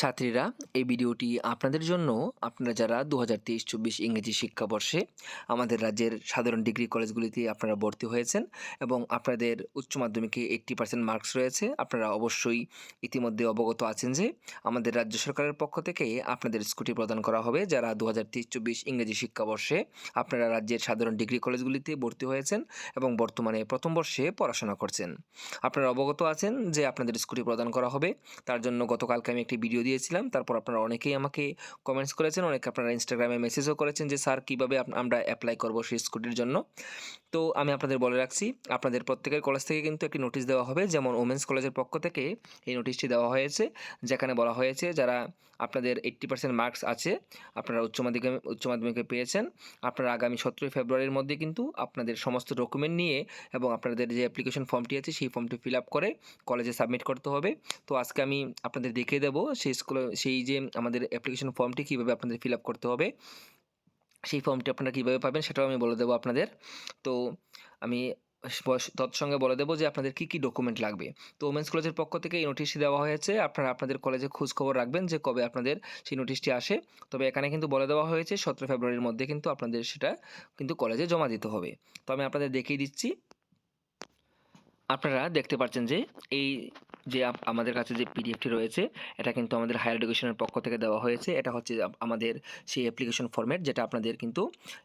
ছাত্রীরা, এই ভিডিওটি আপনাদের জন্য। আপনারা যারা দু হাজার তেইশ চব্বিশ ইংরেজি শিক্ষাবর্ষে আমাদের রাজ্যের সাধারণ ডিগ্রি কলেজগুলিতে আপনারা ভর্তি হয়েছেন এবং আপনাদের উচ্চ মাধ্যমিকে এইট্টি পার্সেন্ট মার্কস রয়েছে, আপনারা অবশ্যই ইতিমধ্যে অবগত আছেন যে আমাদের রাজ্য সরকারের পক্ষ থেকে আপনাদের স্কুটি প্রদান করা হবে। যারা দু হাজার তেইশ চব্বিশ ইংরেজি শিক্ষাবর্ষে আপনারা রাজ্যের সাধারণ ডিগ্রি কলেজগুলিতে ভর্তি হয়েছেন এবং বর্তমানে প্রথম বর্ষে পড়াশোনা করছেন। আপনারা অবগত আছেন যে আপনাদের স্কুটি প্রদান করা হবে। তার জন্য গতকালকে আমি একটি ভিডিও দিয়েছিলাম। তারপর আপনারা অনেকেই আমাকে কমেন্টস করেছেন, অনেকে আপনারা ইনস্টাগ্রামে মেসেজও করেছেন যে, স্যার, কীভাবে আমরা অ্যাপ্লাই করব সেই স্কুটির জন্য? তো আমি আপনাদের বলে রাখছি, আপনাদের প্রত্যেকের কলেজ থেকে কিন্তু একটি নোটিশ দেওয়া হবে। যেমন ওমেন্স কলেজের পক্ষ থেকে এই নোটিশটি দেওয়া হয়েছে, যেখানে বলা হয়েছে, যারা আপনাদের এইট্টি পার্সেন্ট মার্কস আছে, আপনারা উচ্চ মাধ্যমিকে উচ্চ মাধ্যমিকে পেয়েছেন। আপনারা আগামী সতেরোই ফেব্রুয়ারির মধ্যে কিন্তু আপনাদের সমস্ত ডকুমেন্ট নিয়ে এবং আপনাদের যে অ্যাপ্লিকেশন ফর্মটি আছে, সেই ফর্মটি ফিল আপ করে কলেজে সাবমিট করতে হবে। তো আজকে আমি আপনাদের দেখিয়ে দেবো সেই স্কুলে সেই যে আমাদের অ্যাপ্লিকেশন ফর্মটি কীভাবে আপনাদের ফিল আপ করতে হবে, সেই ফর্মটি আপনারা কীভাবে পাবেন সেটাও আমি বলে দেবো আপনাদের। তো আমি তৎসঙ্গে বলে দেবো যে আপনাদের কী কী ডকুমেন্ট লাগবে। তো ওমেন্স কলেজের পক্ষ থেকে এই নোটিশটি দেওয়া হয়েছে। আপনারা আপনাদের কলেজে খোঁজ খবর রাখবেন যে কবে আপনাদের সেই নোটিশটি আসে। তবে এখানে কিন্তু বলে দেওয়া হয়েছে, সতেরো ফেব্রুয়ারির মধ্যে কিন্তু আপনাদের সেটা কিন্তু কলেজে জমা দিতে হবে। তো আমি আপনাদের দেখিয়ে দিচ্ছি। আপনারা দেখতে পাচ্ছেন যে এই যে আমাদের কাছে যে পিডিএফটি রয়েছে, এটা কিন্তু আমাদের হায়ার এডুকেশনের পক্ষ থেকে দেওয়া হয়েছে। এটা হচ্ছে আমাদের সেই অ্যাপ্লিকেশন ফর্মেট যেটা আপনাদের কিন্তু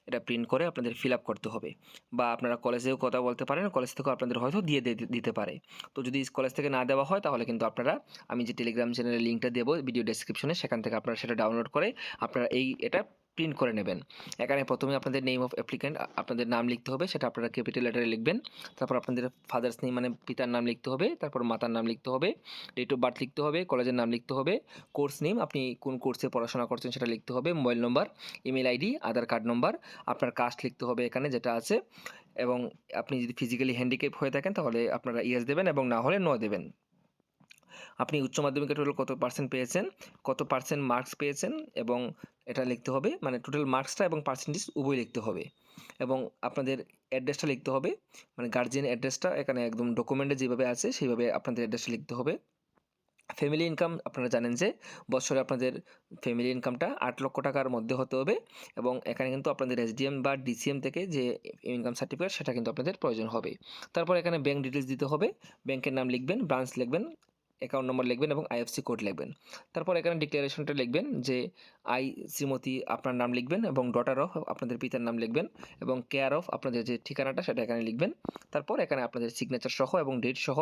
এটা প্রিন্ট করে আপনাদের ফিল আপ করতে হবে। বা আপনারা কলেজেও কথা বলতে পারেন কলেজ থেকেও আপনাদের হয়তো দিয়ে দিতে পারে। তো যদি কলেজ থেকে না দেওয়া হয়, তাহলে কিন্তু আপনারা, আমি যে টেলিগ্রাম চ্যানেলের লিঙ্কটা দেবো ভিডিও ডেসক্রিপশনে সেখান থেকে আপনারা সেটা ডাউনলোড করে আপনারা এই এটা প্রিন্ট করে নেবেন। এখানে প্রথমে আপনাদের নেম অফ অ্যাপ্লিক্যান্ট আপনাদের নাম লিখতে হবে, সেটা আপনারা ক্যাপিটাল লেটারে লিখবেন। তারপর আপনাদের ফাদার্স নেম মানে পিতার নাম লিখতে হবে, তারপর মাতার নাম লিখতে হবে ডেট অফ বার্থ লিখতে হবে, কলেজের নাম লিখতে হবে কোর্স নেম আপনি কোন কোর্সে পড়াশোনা করছেন সেটা লিখতে হবে mobile number email ID Aadhaar card number আপনার কাস্ট লিখতে হবে এখানে যেটা আছে, এবং আপনি যদি ফিজিক্যালি হ্যান্ডিক্যাপ হয়ে থাকেন, তাহলে আপনারা ইয়েস দেবেন এবং না হলে নো দেবেন। আপনি উচ্চ মাধ্যমিকে টোটাল কত পার্সেন্ট পেয়েছেন, কত পার্সেন্ট মার্কস পেয়েছেন, এবং এটা লিখতে হবে মানে টোটাল মার্কসটা এবং পার্সেন্টেজ উভয় লিখতে হবে। এবং আপনাদের অ্যাড্রেসটা লিখতে হবে মানে গার্জিয়ান অ্যাড্রেসটা এখানে একদম ডকুমেন্টে যেভাবে আছে, সেইভাবে আপনাদের অ্যাড্রেসটা লিখতে হবে। ফ্যামিলি ইনকাম আপনারা জানেন যে, বছরে আপনাদের ফ্যামিলি ইনকামটা আট লক্ষ টাকার মধ্যে হতে হবে এবং এখানে কিন্তু আপনাদের এসডিএম বা ডিসিএম থেকে যে ইনকাম সার্টিফিকেট সেটা কিন্তু আপনাদের প্রয়োজন হবে। তারপর এখানে ব্যাংক ডিটেলস দিতে হবে ব্যাংকের নাম লিখবেন ব্রাঞ্চ লিখবেন অ্যাকাউন্ট নম্বর লিখবেন এবং আইএফসি কোড লিখবেন। তারপর এখানে ডিক্লারেশনটা লিখবেন যে আই শ্রীমতী আপনার নাম লিখবেন এবং ডটার অফ আপনাদের পিতার নাম লিখবেন এবং কেয়ার অফ আপনাদের যে ঠিকানাটা সেটা এখানে লিখবেন। তারপর এখানে আপনাদের সিগনেচার সহ এবং ডেট সহ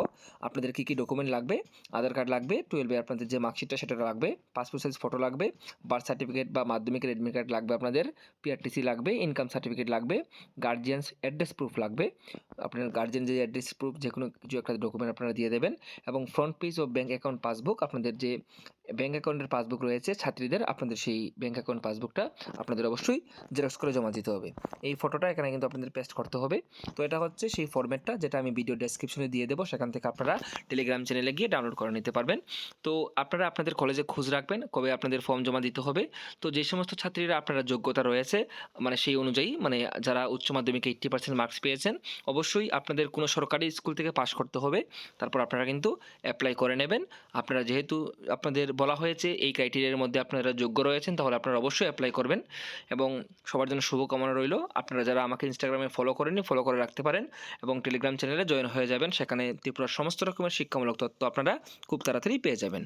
আপনাদের কী কী ডকুমেন্ট লাগবে, আধার কার্ড লাগবে টুয়েলভে আপনাদের যে মার্কশিটটা সেটা লাগবে পাসপোর্ট সাইজ ফটো লাগবে বার্থ সার্টিফিকেট বা মাধ্যমিকের অ্যাডমিট কার্ড লাগবে আপনাদের পিআরটিসি লাগবে ইনকাম সার্টিফিকেট লাগবে গার্জিয়ানস অ্যাড্রেস প্রুফ লাগবে। আপনার গার্জিয়ান যে অ্যাড্রেস প্রুফ যে কোনো কিছু একটা ডকুমেন্ট আপনারা দিয়ে দেবেন এবং ফ্রন্ট পেজ ও ব্যাঙ্ক অ্যাকাউন্ট পাসবুক আপনাদের যে ব্যাঙ্ক অ্যাকাউন্টের পাসবুক রয়েছে। ছাত্রীদের আপনাদের সেই ব্যাঙ্ক অ্যাকাউন্ট পাসবুকটা আপনাদের অবশ্যই জেরক্স করে জমা দিতে হবে। এই ফটোটা এখানে কিন্তু আপনাদের পেস্ট করতে হবে। তো এটা হচ্ছে সেই ফরম্যাটটা যেটা আমি ভিডিও ডেসক্রিপশনে দিয়ে দেবো। সেখান থেকে আপনারা টেলিগ্রাম চ্যানেলে গিয়ে ডাউনলোড করে নিতে পারবেন। তো আপনারা আপনাদের কলেজে খোঁজ রাখবেন, কবে আপনাদের ফর্ম জমা দিতে হবে। তো যে সমস্ত ছাত্রীরা আপনারা যোগ্যতা রয়েছে মানে সেই অনুযায়ী মানে যারা উচ্চ মাধ্যমিকে এইট্টি পার্সেন্ট মার্কস পেয়েছেন, অবশ্যই আপনাদের কোনো সরকারি স্কুল থেকে পাশ করতে হবে। তারপর আপনারা কিন্তু অ্যাপ্লাই করে নেবেন। আপনারা যেহেতু আপনাদের বলা হয়েছে, এই ক্রাইটেরিয়ার মধ্যে আপনারা যোগ্য রয়েছেন, তাহলে আপনারা অবশ্যই অ্যাপ্লাই করবেন। এবং সবার জন্য শুভকামনা রইল। আপনারা যারা আমাকে ইনস্টাগ্রামে ফলো করেননি ফলো করে রাখতে পারেন এবং টেলিগ্রাম চ্যানেলে জয়েন হয়ে যাবেন। সেখানে ত্রিপুরার সমস্ত রকমের শিক্ষামূলক তথ্য আপনারা খুব তাড়াতাড়ি পেয়ে যাবেন।